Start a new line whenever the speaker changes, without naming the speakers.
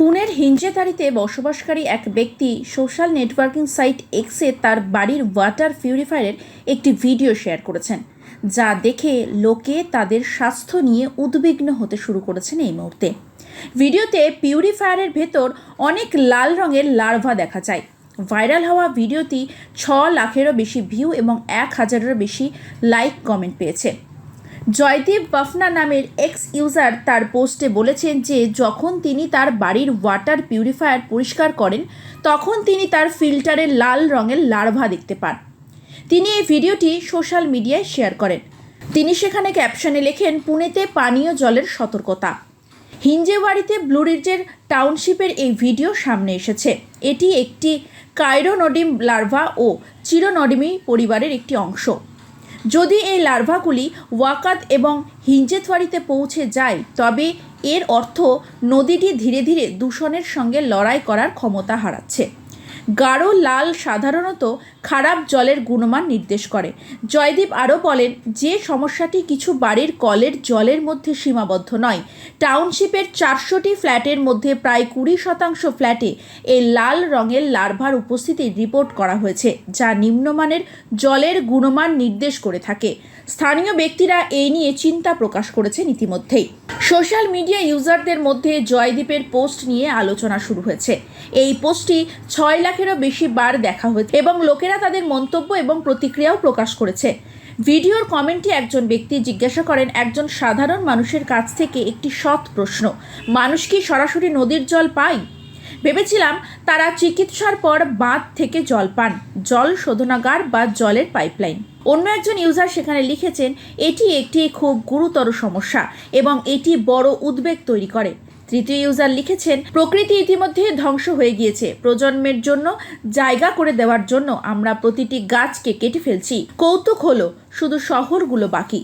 পুনের হিঞ্জেতারিতে বসবাসকারী এক ব্যক্তি সোশ্যাল নেটওয়ার্কিং সাইট এক্সে তার বাড়ির ওয়াটার পিউরিফায়ারের একটি ভিডিও শেয়ার করেছেন, যা দেখে লোকে তাদের স্বাস্থ্য নিয়ে উদ্বিগ্ন হতে শুরু করেছেন এই মুহূর্তে। ভিডিওতে পিউরিফায়ারের ভেতর অনেক লাল রঙের লার্ভা দেখা যায়। ভাইরাল হওয়া ভিডিওটি ছ লাখেরও বেশি ভিউ এবং এক হাজারেরও বেশি লাইক কমেন্ট পেয়েছে। জয়দীপ বাফনা নামের এক্স ইউজার তার পোস্টে বলেছেন যে, যখন তিনি তার বাড়ির ওয়াটার পিউরিফায়ার পরিষ্কার করেন, তখন তিনি তার ফিল্টারে লাল রঙের লার্ভা দেখতে পান। তিনি এই ভিডিওটি সোশ্যাল মিডিয়ায় শেয়ার করেন। তিনি সেখানে ক্যাপশনে লেখেন, পুনেতে পানীয় জলের সতর্কতা। হিঞ্জেওয়াড়িতে ব্লুরিজের টাউনশিপের এই ভিডিও সামনে এসেছে। এটি একটি কাইরোনডিম লার্ভা ও চিরোনডিমি পরিবারের একটি অংশ। যদি এই লার্ভাগুলি ওয়াকাত এবং হিঞ্জেথওয়ারিতে পৌঁছে যায়, তবে এর অর্থ নদীটি ধীরে ধীরে দূষণের সঙ্গে লড়াই করার ক্ষমতা হারাচ্ছে। গাঢ় লাল সাধারণত খারাপ জলের গুণমান নির্দেশ করে। জয়দীপ আরও বলেন, যে সমস্যাটি কিছু বাড়ির কলের জলের মধ্যে সীমাবদ্ধ নয়। টাউনশিপের চারশোটি ফ্ল্যাটের মধ্যে প্রায় কুড়ি শতাংশ ফ্ল্যাটে এই লাল রঙের লার্ভার উপস্থিতি রিপোর্ট করা হয়েছে, যা নিম্নমানের জলের গুণমান নির্দেশ করে থাকে। স্থানীয় ব্যক্তিরা এই নিয়ে চিন্তা প্রকাশ করেছেন ইতিমধ্যেই। সোশ্যাল মিডিয়া ইউজারদের মধ্যে জয়দীপের পোস্ট নিয়ে আলোচনা শুরু হয়েছে। এই পোস্টটি ছয় লাখেরও বেশি বার দেখা হয়েছে এবং লোকেরা তাদের মন্তব্য এবং প্রতিক্রিয়াও প্রকাশ করেছে। ভিডিওর কমেন্টে একজন ব্যক্তি জিজ্ঞাসা করেন, একজন সাধারণ মানুষের কাছ থেকে একটি সৎ প্রশ্ন, মানুষ কি সরাসরি নদীর জল পায়? ভেবেছিলাম তারা চিকিৎসার পর বাঁধ থেকে জল পান, জল শোধনাগার বা জলের পাইপলাইন। অন্য একজন ইউজার সেখানে লিখেছেন, এটি একটি খুব গুরুতর সমস্যা এবং এটি বড় উদ্বেগ তৈরি করে। তৃতীয় ইউজার লিখেছেন, প্রকৃতি ইতিমধ্যে ধ্বংস হয়ে গিয়েছে। প্রজন্মের জন্য, জায়গা করে দেওয়ার জন্য আমরা প্রতিটি গাছকে কেটে ফেলছি। কৌতুক হলো শুধু শহরগুলো বাকি।